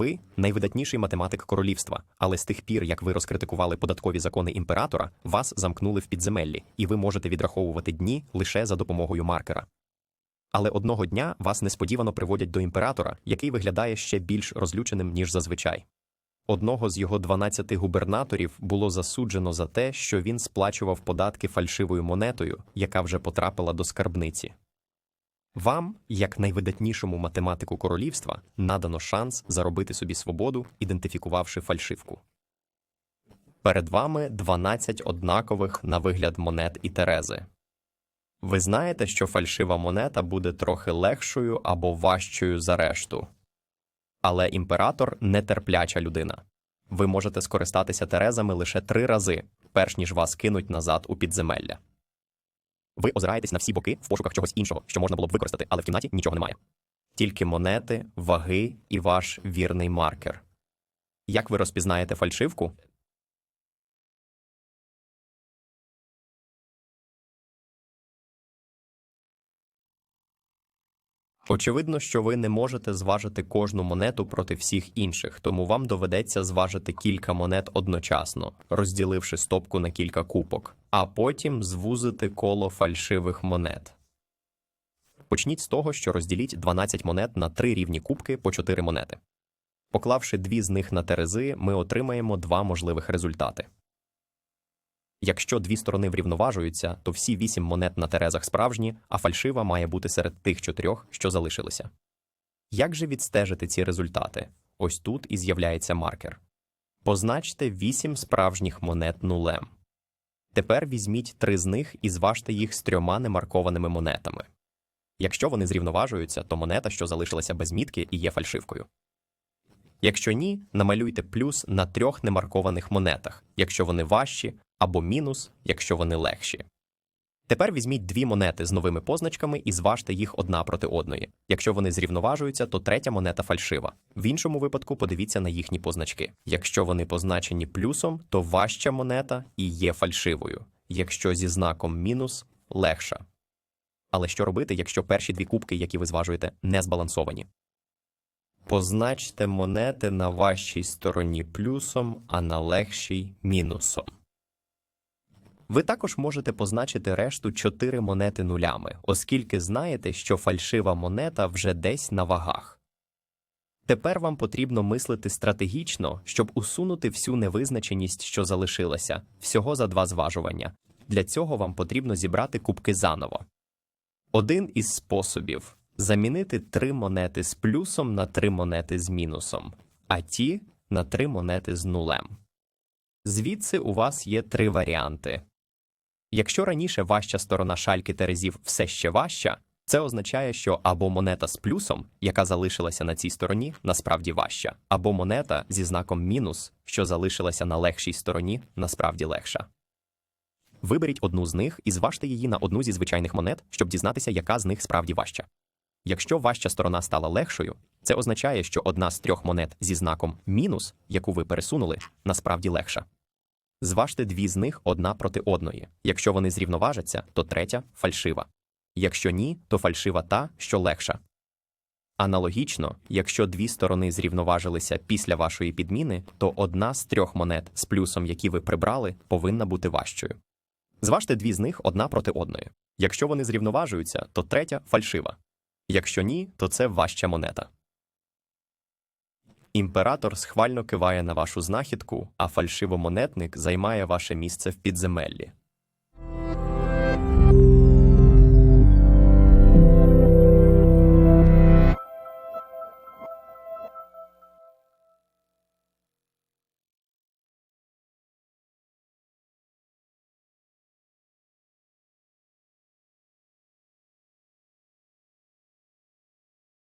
Ви найвидатніший математик королівства, але з тих пір, як ви розкритикували податкові закони імператора, вас замкнули в підземеллі, і ви можете відраховувати дні лише за допомогою маркера. Але одного дня вас несподівано приводять до імператора, який виглядає ще більш розлюченим, ніж зазвичай. Одного з його 12 губернаторів було засуджено за те, що він сплачував податки фальшивою монетою, яка вже потрапила до скарбниці. Вам, як найвидатнішому математику королівства, надано шанс заробити собі свободу, ідентифікувавши фальшивку. Перед вами 12 однакових на вигляд монет і терези. Ви знаєте, що фальшива монета буде трохи легшою або важчою за решту. Але імператор нетерпляча людина. Ви можете скористатися терезами лише три рази, перш ніж вас кинуть назад у підземелля. Ви озираєтесь на всі боки в пошуках чогось іншого, що можна було б використати, але в кімнаті нічого немає. Тільки монети, ваги і ваш вірний маркер. Як ви розпізнаєте фальшивку? Очевидно, що ви не можете зважити кожну монету проти всіх інших, тому вам доведеться зважити кілька монет одночасно, розділивши стопку на кілька купок, а потім звузити коло фальшивих монет. Почніть з того, що розділіть 12 монет на три рівні кубки по 4 монети. Поклавши дві з них на терези, ми отримаємо два можливих результати. Якщо дві сторони врівноважуються, то всі вісім монет на терезах справжні, а фальшива має бути серед тих чотирьох, що залишилися. Як же відстежити ці результати? Ось тут і з'являється маркер. Позначте вісім справжніх монет нулем. Тепер візьміть три з них і зважте їх з трьома немаркованими монетами. Якщо вони зрівноважуються, то монета, що залишилася без мітки, і є фальшивкою. Якщо ні, намалюйте плюс на трьох немаркованих монетах, якщо вони важчі, або мінус, якщо вони легші. Тепер візьміть дві монети з новими позначками і зважте їх одна проти одної. Якщо вони зрівноважуються, то третя монета фальшива. В іншому випадку подивіться на їхні позначки. Якщо вони позначені плюсом, то важча монета і є фальшивою. Якщо зі знаком мінус легша. Але що робити, якщо перші дві кубки, які ви зважуєте, не збалансовані? Позначте монети на важчій стороні плюсом, а на легшій мінусом. Ви також можете позначити решту 4 монети нулями, оскільки знаєте, що фальшива монета вже десь на вагах. Тепер вам потрібно мислити стратегічно, щоб усунути всю невизначеність, що залишилася, всього за два зважування. Для цього вам потрібно зібрати кубки заново. Один із способів замінити три монети з плюсом на три монети з мінусом, а ті на три монети з нулем. Звідси у вас є три варіанти. Якщо раніше важча сторона шальки терезів все ще важча, це означає, що або монета з плюсом, яка залишилася на цій стороні, насправді важча, або монета зі знаком мінус, що залишилася на легшій стороні, насправді легша. Виберіть одну з них і зважте її на одну зі звичайних монет, щоб дізнатися, яка з них справді важча. Якщо важча сторона стала легшою, це означає, що одна з трьох монет зі знаком мінус, яку ви пересунули, насправді легша. Зважте дві з них одна проти одної. Якщо вони зрівноважаться, то третя фальшива. Якщо ні, то фальшива та, що легша. Аналогічно, якщо дві сторони зрівноважилися після вашої підміни, то одна з трьох монет з плюсом, які ви прибрали, повинна бути важчою. Зважте дві з них одна проти одної. Якщо вони зрівноважуються, то третя фальшива. Якщо ні, то це важча монета. Імператор схвально киває на вашу знахідку, а фальшивомонетник займає ваше місце в підземеллі.